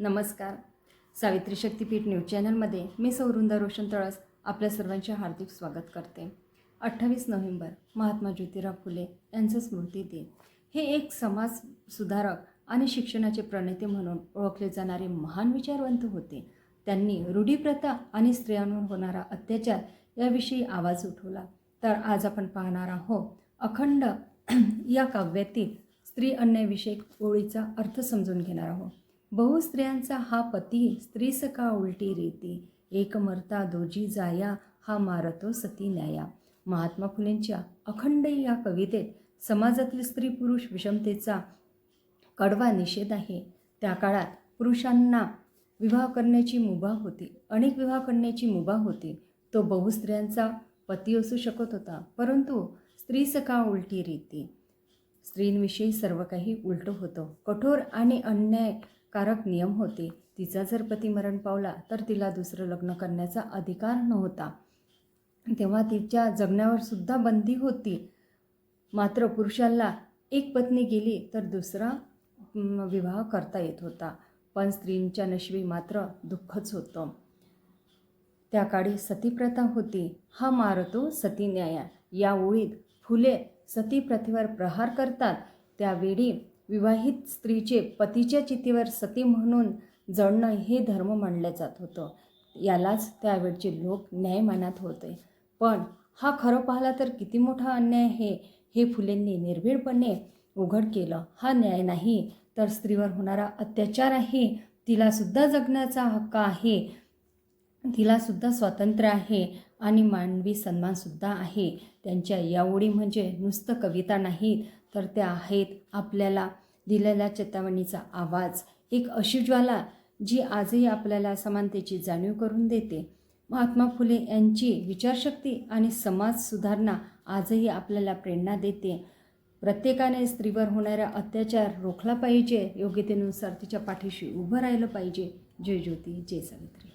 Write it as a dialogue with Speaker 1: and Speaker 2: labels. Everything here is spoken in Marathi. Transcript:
Speaker 1: नमस्कार. सावित्री शक्तीपीठ न्यूज चॅनलमध्ये मी सौरुंदा रोशन तळस आपल्या सर्वांचे हार्दिक स्वागत करते. अठ्ठावीस नोव्हेंबर महात्मा ज्योतिराव फुले यांचा स्मृती दिन. हे एक समाज सुधारक आणि शिक्षणाचे प्रणेते म्हणून ओळखले जाणारे महान विचारवंत होते. त्यांनी रूढीप्रथा आणि स्त्रियांवर होणारा अत्याचार याविषयी आवाज उठवला. तर आज आपण पाहणार आहोत अखंड या काव्यातील स्त्री अन्यायविषयक ओळीचा अर्थ समजून घेणार आहोत. बहु स्त्रियांचा हा पती स्त्री सका उलटी रीती एक मरता दोजी जाया हा मारतो सती न्याया. महात्मा फुलेंच्या अखंड या कवितेत समाजातील स्त्री पुरुष विषमतेचा कडवा निषेध आहे. त्या काळात पुरुषांना विवाह करण्याची मुभा होती. अनेक विवाह करण्याची मुभा होती. तो बहुस्त्रियांचा पती असू शकत होता परंतु स्त्री सका उलटी रीती. स्त्रींविषयी सर्व काही उलटं होतं. कठोर आणि अन्याय कारक नियम होते. तिचा जर पती मरण पावला तर तिला दुसरं लग्न करण्याचा अधिकार नव्हता. तेव्हा तिच्या जगण्यावर सुद्धा बंदी होती. मात्र पुरुषाला एक पत्नी गेली तर दुसरा विवाह करता येत होता. पण स्त्रींच्या नशिबी मात्र दुःखच होतं. त्या काळी सतीप्रथा होती. हा मारतो सती न्याया. या ओळीत फुले सतीप्रथेवर प्रहार करतात. त्यावेळी विवाहित स्त्रीचे पतीच्या चितीवर सती म्हणून जळणं हे धर्म मानलं जात होतं. यालाच त्यावेळचे लोक न्याय मानत होते. पण हा खरं पाहिला तर किती मोठा अन्याय आहे हे फुलेंनी निर्भीडपणे उघड केलं. हा न्याय नाही तर स्त्रीवर होणारा अत्याचार आहे तिलासुद्धा जगण्याचा हक्क आहे. तिलासुद्धा स्वातंत्र्य आहे आणि मानवी सन्मानसुद्धा आहे. त्यांच्या या ओळी म्हणजे नुसतं कविता नाहीत तर त्या आहेत आपल्याला दिलेल्या चेतावणीचा आवाज. एक अशी ज्वाला जी आजही आपल्याला समानतेची जाणीव करून देते. महात्मा फुले यांची विचारशक्ती आणि समाज सुधारणा आजही आपल्याला प्रेरणा देते. प्रत्येकाने स्त्रीवर होणारा अत्याचार रोखला पाहिजे. योग्यतेनुसार तिच्या पाठीशी उभं राहिलं पाहिजे. जय ज्योती जय सावित्री.